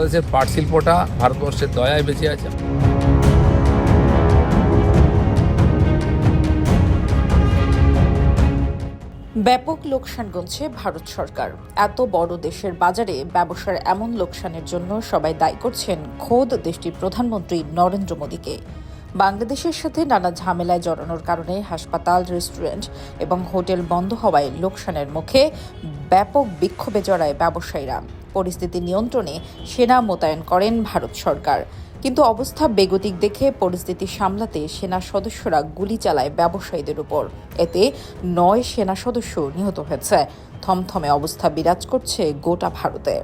বাংলাদেশের পাট শিল্পটা ভারতবর্ষের দয়ায় বেঁচে আছে। ব্যাপক লোকসান গুনছে ভারত সরকার। এত বড় দেশের বাজারে ব্যবসার এমন লোকসানের জন্য সবাই দায়ী করছেন খোদ দেশটির প্রধানমন্ত্রী নরেন্দ্র মোদীকে। বাংলাদেশের সাথে নানা ঝামেলায় জড়ানোর কারণে হাসপাতাল, রেস্টুরেন্ট এবং হোটেল বন্ধ হওয়ায় লোকসানের মুখে ব্যাপক বিক্ষোভে জড়ায় ব্যবসায়ীরা। পরিস্থিতি নিয়ন্ত্রণে সেনা মোতায়েন করেন ভারত সরকার। কিন্তু অবস্থা বেগতিক দেখে পরিস্থিতি সামলাতে সেনা সদস্যরা গুলি চালায় ব্যবসায়ীদের উপর। এতে নয় সেনা সদস্য নিহত হয়েছে। থমথমে অবস্থা বিরাজ করছে গোটা ভারতে।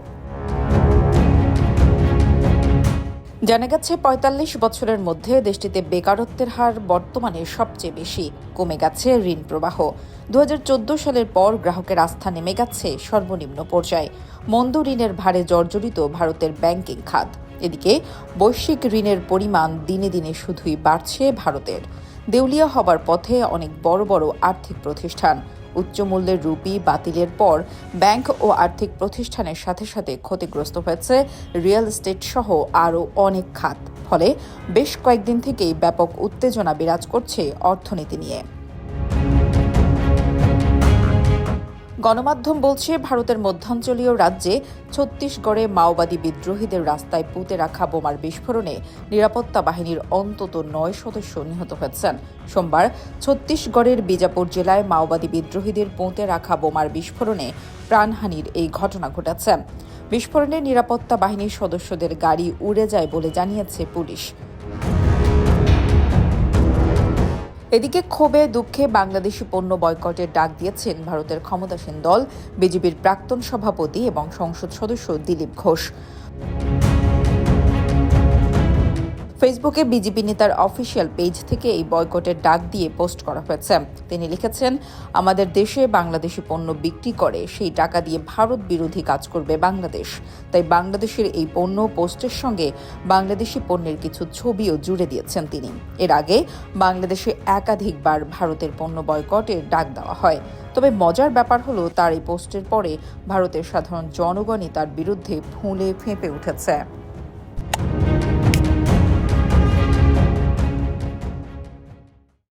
জানা গেছে, পঁয়তাল্লিশ বছরের মধ্যে দেশটিতে বেকারত্বের হার বর্তমানে সবচেয়ে বেশি। কমে গেছে ঋণ প্রবাহ। দু হাজার চোদ্দ সালের পর গ্রাহকের আস্থা নেমে গেছে সর্বনিম্ন পর্যায়ে। মন্দ ঋণের ভারে জর্জরিত ভারতের ব্যাংকিং খাত। এদিকে, বৈশ্বিক ঋণের পরিমাণ দিনে দিনে শুধুই বাড়ছে ভারতের। দেউলিয়া হবার পথে অনেক বড় বড় আর্থিক প্রতিষ্ঠান। উচ্চ মূল্যের রুপি বাতিলের পর ব্যাংক ও আর্থিক প্রতিষ্ঠানের সাথে সাথে ক্ষতিগ্রস্ত হয়েছে রিয়েল এস্টেট সহ আরও অনেক খাত। ফলে বেশ কয়েকদিন থেকেই ব্যাপক উত্তেজনা বিরাজ করছে অর্থনীতি নিয়ে। গণমাধ্যম বলছে, ভারতের মধ্যাঞ্চলীয় রাজ্যে ছত্তিশগড়ে মাওবাদী বিদ্রোহীদের রাস্তায় পুঁতে রাখা বোমার বিস্ফোরণে নিরাপত্তা বাহিনীর অন্তত নয় সদস্য নিহত হয়েছেন। সোমবার ছত্তিশগড়ের বিজাপুর জেলায় মাওবাদী বিদ্রোহীদের পুঁতে রাখা বোমার বিস্ফোরণে প্রাণহানির এই ঘটনা ঘটেছে। বিস্ফোরণে নিরাপত্তা বাহিনীর সদস্যদের গাড়ি উড়ে যায় বলে জানিয়েছে পুলিশ। এদিকে ক্ষোভে, দুঃখে বাংলাদেশি পণ্য বয়কটের ডাক দিয়েছেন ভারতের ক্ষমতাসীন দল, বিজেপির প্রাক্তন সভাপতি এবং সংসদ সদস্য দিলীপ ঘোষ। ফেসবুকে বিজেপি নেতার অফিসিয়াল পেজ থেকে এই বয়কটের ডাক দিয়ে পোস্ট করা হয়েছে। তিনি লিখেছেন, আমাদের দেশে বাংলাদেশি পণ্য বিক্রি করে, সেই টাকা দিয়ে ভারত বিরোধী কাজ করবে বাংলাদেশ। তাই বাংলাদেশের এই পণ্য পোস্টের সঙ্গে বাংলাদেশি পণ্যের কিছু ছবিও জুড়ে দিয়েছেন তিনি। এর আগে বাংলাদেশে একাধিকবার ভারতের পণ্য বয়কটের ডাক দেওয়া হয়। তবে মজার ব্যাপার হলো, তার এই পোস্টের পরে ভারতের সাধারণ জনগণই তার বিরুদ্ধে ফুলে ফেঁপে উঠেছে।